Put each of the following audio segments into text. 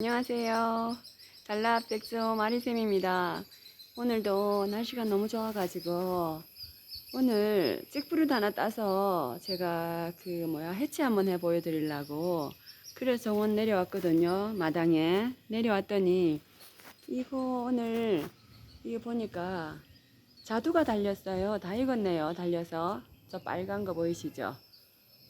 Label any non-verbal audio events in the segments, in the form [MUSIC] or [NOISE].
안녕하세요. 달라백조 마리쌤입니다. 오늘도 날씨가 너무 좋아가지고 오늘 찍부릇 하나 따서 제가 그 뭐야 해치 한번 해 보여드리려고 그래서 정원 내려왔거든요. 마당에 내려왔더니 이거 오늘 이거 보니까 자두가 달렸어요. 다 익었네요. 달려서 저 빨간 거 보이시죠?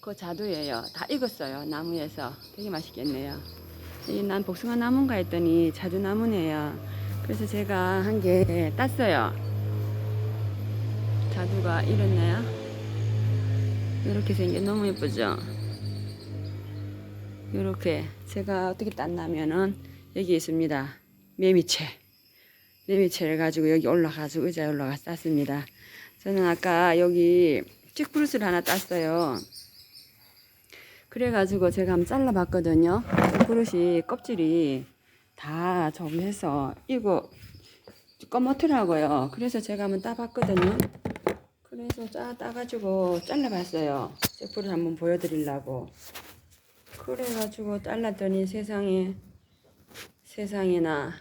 그거 자두예요. 다 익었어요. 나무에서 되게 맛있겠네요. 이난 복숭아 나무인가 했더니 자두나무네요. 그래서 제가 한 개 땄어요. 자두가 이렇네요. 이렇게 생겨 너무 예쁘죠? 이렇게 제가 어떻게 땄냐면은 여기 있습니다. 매미채. 매미채를 가지고 여기 올라가지고 의자에 올라가 땄습니다. 저는 아까 여기 찍브루스를 하나 땄어요. 그래가지고 제가 한번 잘라봤거든요. 그릇이 껍질이 다 저기 해서 이거 꺼멓더라고요. 그래서 제가 한번 따봤거든요. 그래서 짜 따가지고 잘라봤어요. 제품을 한번 보여드리려고. 그래가지고 잘랐더니 세상에 세상에나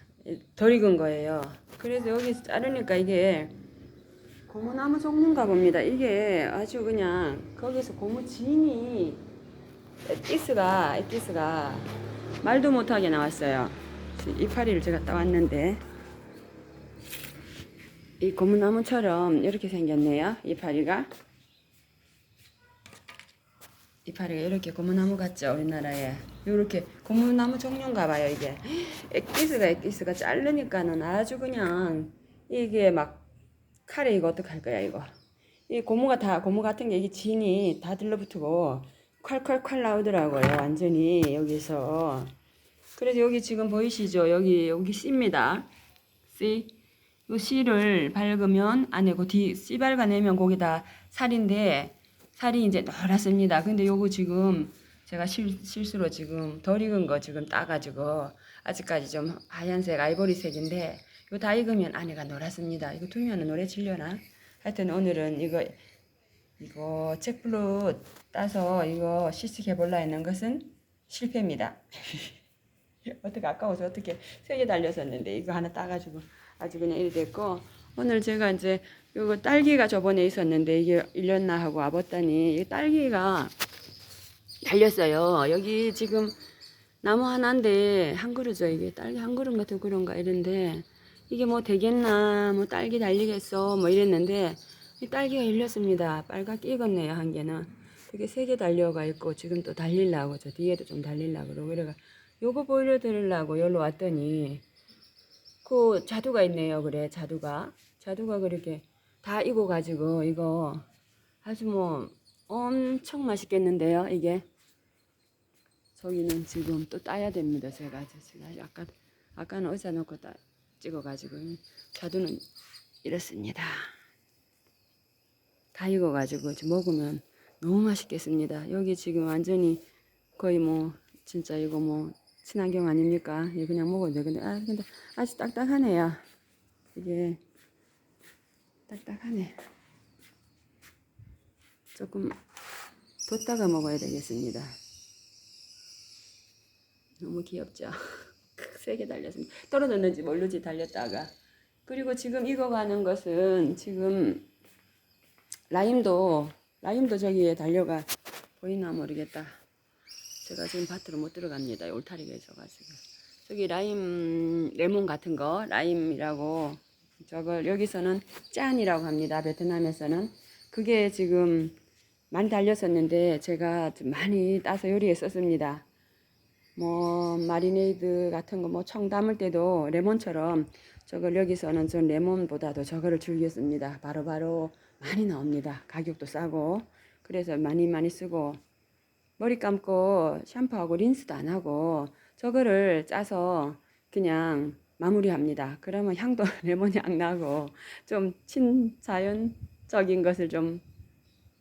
덜 익은 거예요. 그래서 여기 자르니까 이게 고무나무 종류인가 봅니다. 이게 아주 그냥 거기서 고무 진이 엑기스가 엑기스가 말도 못하게 나왔어요. 이파리를 제가 따왔는데 이 고무나무처럼 이렇게 생겼네요. 이파리가 이파리가 이렇게 고무나무 같죠 우리나라에 이렇게 고무나무 종류인가 봐요 이게 엑기스가 엑기스가 자르니까는 아주 그냥 이게 막 칼에 이거 어떡할 거야 이거 이 고무가 다 고무 같은 게 이게 진이 다 들러붙고 콸콸콸 나오더라고요. 완전히 여기서. 그래서 여기 지금 보이시죠? 여기 여기 씨입니다. 씨. 요 씨를 밝으면 안에고 뒤 씨 밝아내면 거기다 살인데 살이 이제 노랗습니다. 근데 요거 지금 제가 실, 실수로 지금 덜 익은 거 지금 따가지고 아직까지 좀 하얀색 아이보리색인데 요 다 익으면 안에가 노랗습니다. 이거 두면은 노래 질려나? 하여튼 오늘은 이거 이거 책블루 따서 이거 시식해 볼라 했는 것은 실패입니다. [LAUGHS] 어떻게 아까워서 어떻게 세 개 달렸었는데 이거 하나 따가지고 아주 그냥 이리 됐고 오늘 제가 이제 요거 딸기가 저번에 있었는데 이게 일렸나 하고 와봤더니 이 딸기가 달렸어요. 여기 지금 나무 하나인데 한 그루죠. 이게 딸기 한 그루 같은 그런가 이런데 이게 뭐 되겠나 뭐 딸기 달리겠어 뭐 이랬는데 이 딸기가 열렸습니다. 빨갛게 익었네요, 한 개는. 그게 세개 달려가 있고, 지금 또 달리려고, 저 뒤에도 좀 달리려고, 그러고, 이래가, 요거 보여드리려고 여기로 왔더니, 그 자두가 있네요, 그래, 자두가. 자두가 그렇게 다 익어가지고, 이거 아주 뭐, 엄청 맛있겠는데요, 이게. 저기는 지금 또 따야 됩니다, 제가. 제가 아까, 아까는 의자 놓고 따, 찍어가지고, 자두는 이렇습니다. 다 익어가지고 먹으면 너무 맛있겠습니다. 여기 지금 완전히 거의 뭐 진짜 이거 뭐 친환경 아닙니까? 이거 그냥 먹어도 돼. 근데 아 근데 아주 딱딱하네요. 이게 딱딱하네. 조금 뒀다가 먹어야 되겠습니다. 너무 귀엽죠? [LAUGHS] 세게 달렸습니다. 떨어졌는지 모르지 달렸다가. 그리고 지금 익어가는 것은 지금 라임도 라임도 저기에 달려가 보이나 모르겠다. 제가 지금 밭으로 못 들어갑니다. 울타리가 있어가지고 저기 라임 레몬 같은 거 라임이라고 저걸 여기서는 짠이라고 합니다. 베트남에서는 그게 지금 많이 달렸었는데 제가 좀 많이 따서 요리에 썼습니다. 뭐 마리네이드 같은 거 뭐 청 담을 때도 레몬처럼 저걸 여기서는 전 레몬보다도 저거를 즐겼습니다. 바로바로 많이 나옵니다. 가격도 싸고 그래서 많이 많이 쓰고 머리 감고 샴푸하고 린스도 안 하고 저거를 짜서 그냥 마무리합니다. 그러면 향도 [LAUGHS] 레몬 향 나고 좀 친자연적인 것을 좀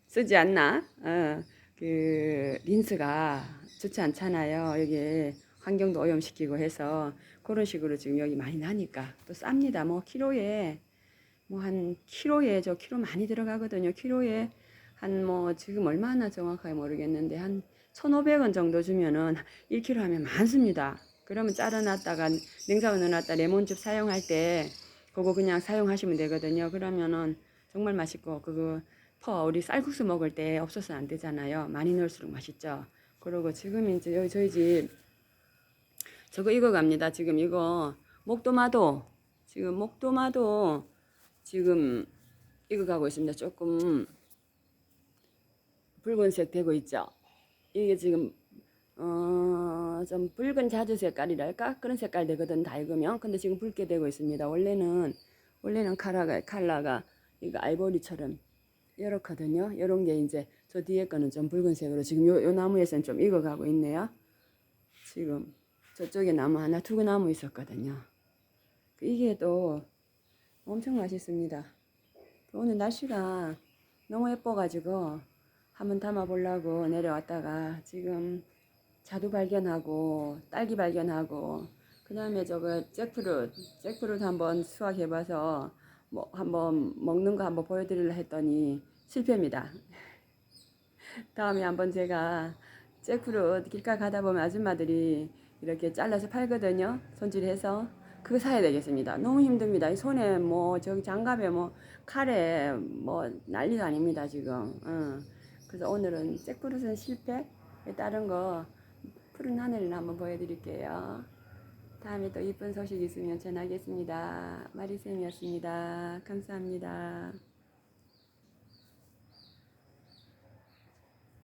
쓰지 않나? 어, 그 린스가 좋지 않잖아요. 여기 환경도 오염시키고 해서 그런 식으로 지금 여기 많이 나니까 또 쌉니다. 뭐 키로에 뭐 한 키로에 저 키로 많이 들어가거든요. 키로에 한 뭐 지금 얼마나 정확하게 모르겠는데 한 1,500원 정도 주면은 1kg 하면 많습니다. 그러면 잘라놨다가 냉장고에 넣어놨다 레몬즙 사용할 때 그거 그냥 사용하시면 되거든요. 그러면은 정말 맛있고 그거 퍼 우리 쌀국수 먹을 때 없어서는 안 되잖아요. 많이 넣을수록 맛있죠. 그리고 지금 이제 여기 저희 집 저거 이거 갑니다. 지금 이거 목도마도 지금 목도마도 지금 이거 가고 있습니다. 조금 붉은색 되고 있죠. 이게 지금 어, 좀 붉은 자주 색깔이랄까 그런 색깔 되거든 다 익으면 근데 지금 붉게 되고 있습니다. 원래는 원래는 카라가 칼라가 이거 알보리처럼 이렇거든요. 이런 게 이제 저 뒤에 거는 좀 붉은색으로 지금 요, 요 나무에서는 좀 익어가고 있네요. 지금 저쪽에 나무 하나 두고 나무 있었거든요. 이게 또 엄청 맛있습니다. 오늘 날씨가 너무 예뻐가지고 한번 담아보려고 내려왔다가 지금 자두 발견하고 딸기 발견하고 그 다음에 저거 잭프루트 잭프루트 한번 수확해봐서 뭐 한번 먹는 거 한번 보여드리려 했더니 실패입니다. [LAUGHS] 다음에 한번 제가 잭프루트 길가 가다 보면 아줌마들이 이렇게 잘라서 팔거든요. 손질해서 그거 사야 되겠습니다. 너무 힘듭니다. 이 손에 뭐 저기 장갑에 뭐 칼에 뭐 난리가 아닙니다 지금. 응. 그래서 오늘은 잭프루트는 실패. 다른 거 푸른 하늘을 한번 보여드릴게요. 다음에 또 이쁜 소식 있으면 전하겠습니다. 마리쌤이었습니다. 감사합니다.